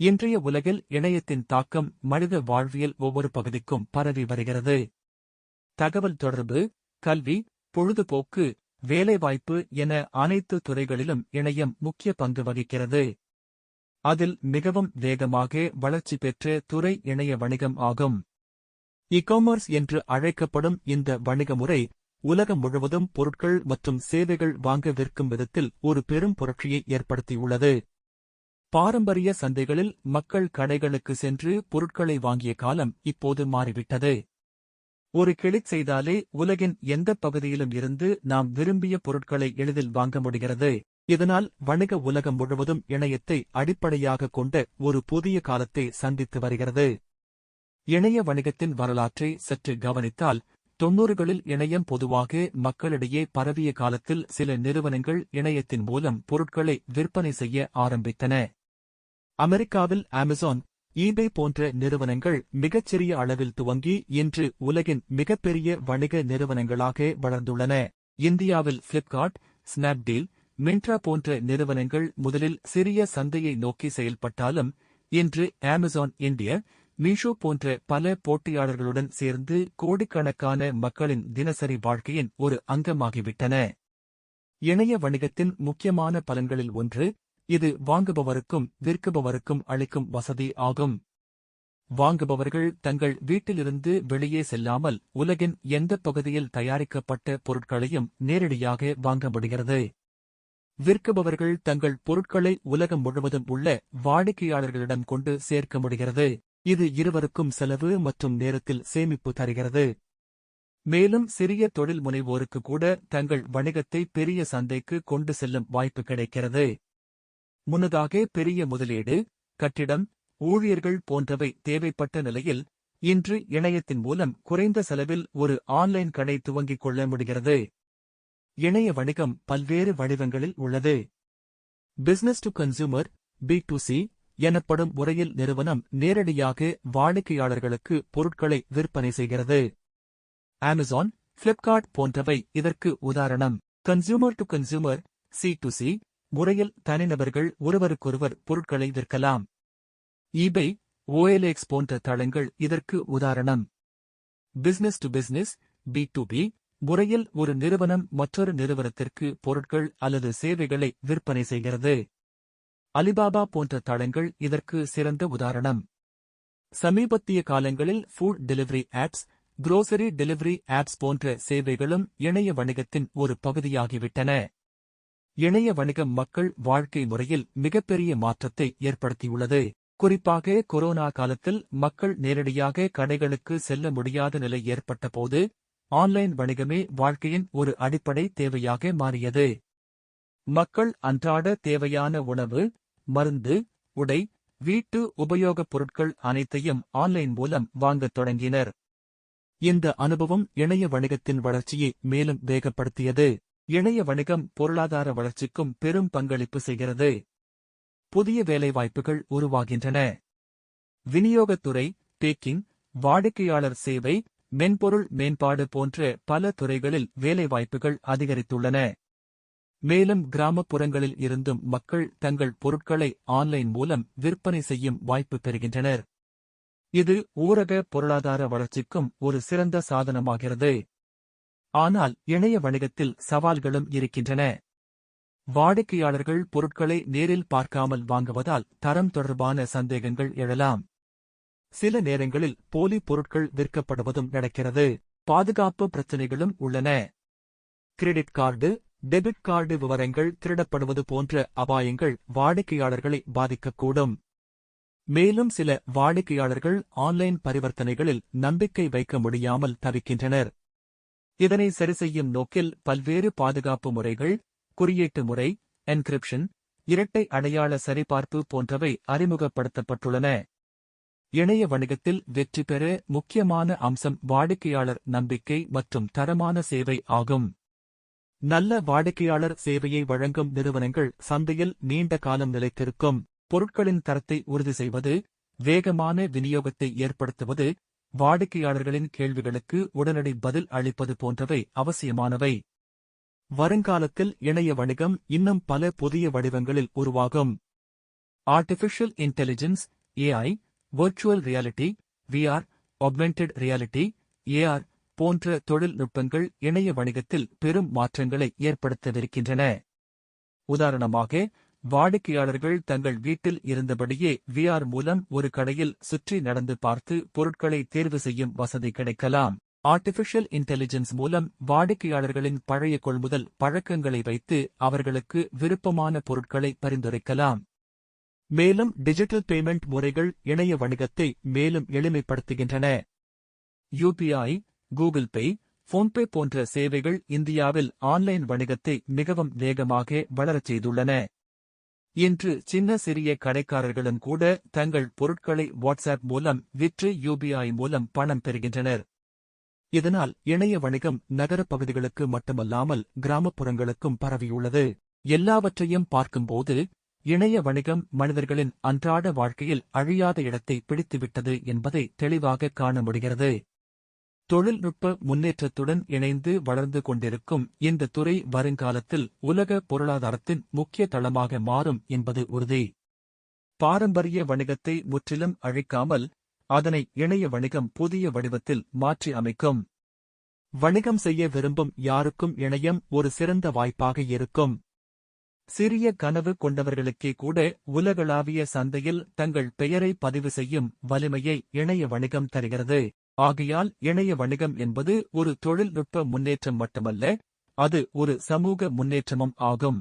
இன்றைய உலகில் இணையத்தின் தாக்கம் மனித வாழ்வியல் ஒவ்வொரு பகுதிக்கும் பரவி வருகிறது. தகவல் தொடர்பு கல்வி பொழுதுபோக்கு வேலைவாய்ப்பு என அனைத்து துறைகளிலும் இணையம் முக்கிய பங்கு வகிக்கிறது. அதில் மிகவும் வேகமாக வளர்ச்சி பெற்ற துறை இணைய வணிகம் ஆகும். இகாமர்ஸ் என்று அழைக்கப்படும் இந்த வணிக முறை உலகம் முழுவதும் பொருட்கள் மற்றும் சேவைகள் வாங்க விற்கும் விதத்தில் ஒரு பெரும் புரட்சியை ஏற்படுத்தியுள்ளது. பாரம்பரிய சந்தைகளில் மக்கள் கடைகளுக்கு சென்று பொருட்களை வாங்கிய காலம் இப்போது மாறிவிட்டது. ஒரு கிளிக் செய்தாலே உலகின் எந்த பகுதியிலும் இருந்து நாம் விரும்பிய பொருட்களை எளிதில் வாங்க முடிகிறது. இதனால் வணிக உலகம் முழுவதும் இணையத்தை அடிப்படையாக கொண்ட ஒரு புதிய காலத்தை சந்தித்து வருகிறது. இணைய வணிகத்தின் வரலாற்றை சற்று கவனித்தால் தொன்னூறுகளில் இணையம் பொதுவாக மக்களிடையே பரவிய காலத்தில் சில நிறுவனங்கள் இணையத்தின் மூலம் பொருட்களை விற்பனை செய்ய ஆரம்பித்தன. அமெரிக்காவில் அமேசான் ஈபே போன்ற நிறுவனங்கள் மிகச்சிறிய அளவில் துவங்கி இன்று உலகின் மிகப்பெரிய வணிக நிறுவனங்களாக வளர்ந்துள்ளன. இந்தியாவில் பிளிப்கார்ட் ஸ்னாப்டீல் மின்ட்ரா போன்ற நிறுவனங்கள் முதலில் சிறிய சந்தையை நோக்கி செயல்பட்டாலும் இன்று அமேசான் இந்திய மீஷோ போன்ற பல போட்டியாளர்களுடன் சேர்ந்து கோடிக்கணக்கான மக்களின் தினசரி வாழ்க்கையின் ஒரு அங்கமாகிவிட்டன. இணைய வணிகத்தின் முக்கியமான பலன்களில் ஒன்று இது வாங்குபவருக்கும் விற்குபவருக்கும் அளிக்கும் வசதி ஆகும். வாங்குபவர்கள் தங்கள் வீட்டிலிருந்து வெளியே செல்லாமல் உலகின் எந்த பகுதியில் தயாரிக்கப்பட்ட பொருட்களையும் நேரடியாக வாங்க முடிகிறது. விற்குபவர்கள் தங்கள் பொருட்களை உலகம் முழுவதும் உள்ள வாடிக்கையாளர்களிடம் கொண்டு சேர்க்க முடிகிறது. இது இருவருக்கும் செலவு மற்றும் நேரத்தில் சேமிப்பு தருகிறது. மேலும் சிறிய தொழில் முனைவோருக்கு கூட தங்கள் வணிகத்தை பெரிய சந்தைக்கு கொண்டு செல்லும் வாய்ப்பு கிடைக்கிறது. முன்னதாக பெரிய முதலீடு கட்டிடம் ஊழியர்கள் போன்றவை தேவைப்பட்ட நிலையில் இன்று இணையத்தின் மூலம் குறைந்த செலவில் ஒரு ஆன்லைன் கடை துவங்கிக் கொள்ள முடிகிறது. இணைய வணிகம் பல்வேறு வடிவங்களில் உள்ளது. Business to consumer B to C எனப்படும் முறையில் நிறுவனம் நேரடியாக வாடிக்கையாளர்களுக்கு பொருட்களை விற்பனை செய்கிறது. அமேசான் பிளிப்கார்ட் போன்றவை இதற்கு உதாரணம். Consumer to consumer C to C முறையில் தனிநபர்கள் ஒருவருக்கொருவர் பொருட்களை விற்கலாம். ஈபை ஓஎல்எக்ஸ் போன்ற தளங்கள் இதற்கு உதாரணம். Business to business B to B முறையில் ஒரு நிறுவனம் மற்றொரு நிறுவனத்திற்கு பொருட்கள் அல்லது சேவைகளை விற்பனை செய்கிறது. அலிபாபா போன்ற தளங்கள் இதற்கு சிறந்த உதாரணம். சமீபத்திய காலங்களில் food delivery apps grocery delivery apps போன்ற சேவைகளும் இணைய வணிகத்தின் ஒரு பகுதியாகிவிட்டன. இணைய வணிகம் மக்கள் வாழ்க்கை முறையில் மிகப்பெரிய மாற்றத்தை ஏற்படுத்தியுள்ளது. குறிப்பாக கொரோனா காலத்தில் மக்கள் நேரடியாக கடைகளுக்கு செல்ல முடியாத நிலை ஏற்பட்டபோது ஆன்லைன் வணிகமே வாழ்க்கையின் ஒரு அடிப்படை தேவையாக மாறியது. மக்கள் அன்றாட தேவையான உணவு மருந்து உடை வீட்டு உபயோகப் பொருட்கள் அனைத்தையும் ஆன்லைன் மூலம் வாங்கத் தொடங்கினர். இந்த அனுபவம் இணைய வணிகத்தின் வளர்ச்சியை மேலும் வேகப்படுத்தியது. இணைய வணிகம் பொருளாதார வளர்ச்சிக்கும் பெரும் பங்களிப்பு செய்கிறது. புதிய வேலைவாய்ப்புகள் உருவாகின்றன. விநியோகத்துறை பேக்கிங் வாடிக்கையாளர் சேவை மென்பொருள் மேம்பாடு போன்ற பல துறைகளில் வேலைவாய்ப்புகள் அதிகரித்துள்ளன. மேலும் கிராமப்புறங்களில் இருந்தும் மக்கள் தங்கள் பொருட்களை ஆன்லைன் மூலம் விற்பனை செய்யும் வாய்ப்பு பெறுகின்றனர். இது ஊரக பொருளாதார வளர்ச்சிக்கும் ஒரு சிறந்த சாதனமாகிறது. ஆனால் இணைய வணிகத்தில் சவால்களும் இருக்கின்றன. வாடிக்கையாளர்கள் பொருட்களை நேரில் பார்க்காமல் வாங்குவதால் தரம் தொடர்பான சந்தேகங்கள் எழலாம். சில நேரங்களில் போலி பொருட்கள் விற்கப்படுவதும் நடக்கிறது. பாதுகாப்பு பிரச்சினைகளும் உள்ளன. கிரெடிட் கார்டு டெபிட் கார்டு விவரங்கள் திருடப்படுவது போன்ற அபாயங்கள் வாடிக்கையாளர்களை பாதிக்கக்கூடும். மேலும் சில வாடிக்கையாளர்கள் ஆன்லைன் பரிவர்த்தனைகளில் நம்பிக்கை வைக்க முடியாமல் தவிக்கின்றனர். இதனை சரிசெய்யும் நோக்கில் பல்வேறு பாதுகாப்பு முறைகள் குறியீட்டு முறை என்கிரிப்ஷன் இரட்டை அடையாள சரிபார்ப்பு போன்றவை அறிமுகப்படுத்தப்பட்டுள்ளன. இணைய வணிகத்தில் வெற்றி பெற முக்கியமான அம்சம் வாடிக்கையாளர் நம்பிக்கை மற்றும் தரமான சேவை ஆகும். நல்ல வாடிக்கையாளர் சேவையை வழங்கும் நிறுவனங்கள் சந்தையில் நீண்ட காலம் நிலைத்திருக்கும். பொருட்களின் தரத்தை உறுதி செய்வது வேகமான விநியோகத்தை ஏற்படுத்துவது வாடிக்கையாளர்களின் கேள்விகளுக்கு உடனடி பதில் அளிப்பது போன்றவை அவசியமானவை. வருங்காலத்தில் இணைய வணிகம் இன்னும் பல புதிய வடிவங்களில் உருவாகும். Artificial intelligence AI virtual reality VR augmented reality AR போன்ற தொழில்நுட்பங்கள் இணைய வணிகத்தில் பெரும் மாற்றங்களை ஏற்படுத்தவிருக்கின்றன. உதாரணமாக வாடிக்கையாளர்கள் தங்கள் வீட்டில் இருந்தபடியே விஆர் மூலம் ஒரு கடையில் சுற்றி நடந்து பார்த்து பொருட்களை தேர்வு செய்யும் வசதி கிடைக்கலாம். ஆர்டிபிஷியல் இன்டெலிஜென்ஸ் மூலம் வாடிக்கையாளர்களின் பழைய கொள்முதல் பழக்கங்களை வைத்து அவர்களுக்கு விருப்பமான பொருட்களை பரிந்துரைக்கலாம். மேலும் டிஜிட்டல் பேமெண்ட் முறைகள் இணைய வணிகத்தை மேலும் எளிமைப்படுத்துகின்றன. யூபிஐ கூகுள் பே போன்பே போன்ற சேவைகள் இந்தியாவில் ஆன்லைன் வணிகத்தை மிகவும் வேகமாக வளரச் செய்துள்ளன. இன்று சின்ன சிறிய கடைக்காரர்களும் கூட தங்கள் பொருட்களை வாட்ஸ்அப் மூலம் விற்று யூபிஐ மூலம் பணம் பெறுகின்றனர். இதனால் இணைய வணிகம் நகரப் பகுதிகளுக்கு மட்டுமல்லாமல் கிராமப்புறங்களுக்கும் பரவியுள்ளது. எல்லாவற்றையும் பார்க்கும்போது இணைய வணிகம் மனிதர்களின் அன்றாட வாழ்க்கையில் அழியாத இடத்தை பிடித்துவிட்டது என்பதை தெளிவாக காண முடிகிறது. தொழில்நுட்ப முன்னேற்றத்துடன் இணைந்து வளர்ந்து கொண்டிருக்கும் இந்த துறை வருங்காலத்தில் உலக பொருளாதாரத்தின் முக்கிய தளமாக மாறும் என்பது உறுதி. பாரம்பரிய வணிகத்தை முற்றிலும் அழிக்காமல் அதனை இணைய வணிகம் புதிய வடிவத்தில் மாற்றி அமைக்கும். வணிகம் செய்ய விரும்பும் யாருக்கும் இணையம் ஒரு சிறந்த வாய்ப்பாக இருக்கும். சிறிய கனவு கொண்டவர்களுக்கே கூட உலகளாவிய சந்தையில் தங்கள் பெயரை பதிவு செய்யும் வலிமையை இணைய வணிகம் தருகிறது. ஆகையால் இணைய வணிகம் என்பது ஒரு தொழில்நுட்ப முன்னேற்றம் மட்டுமல்ல அது ஒரு சமூக முன்னேற்றமும் ஆகும்.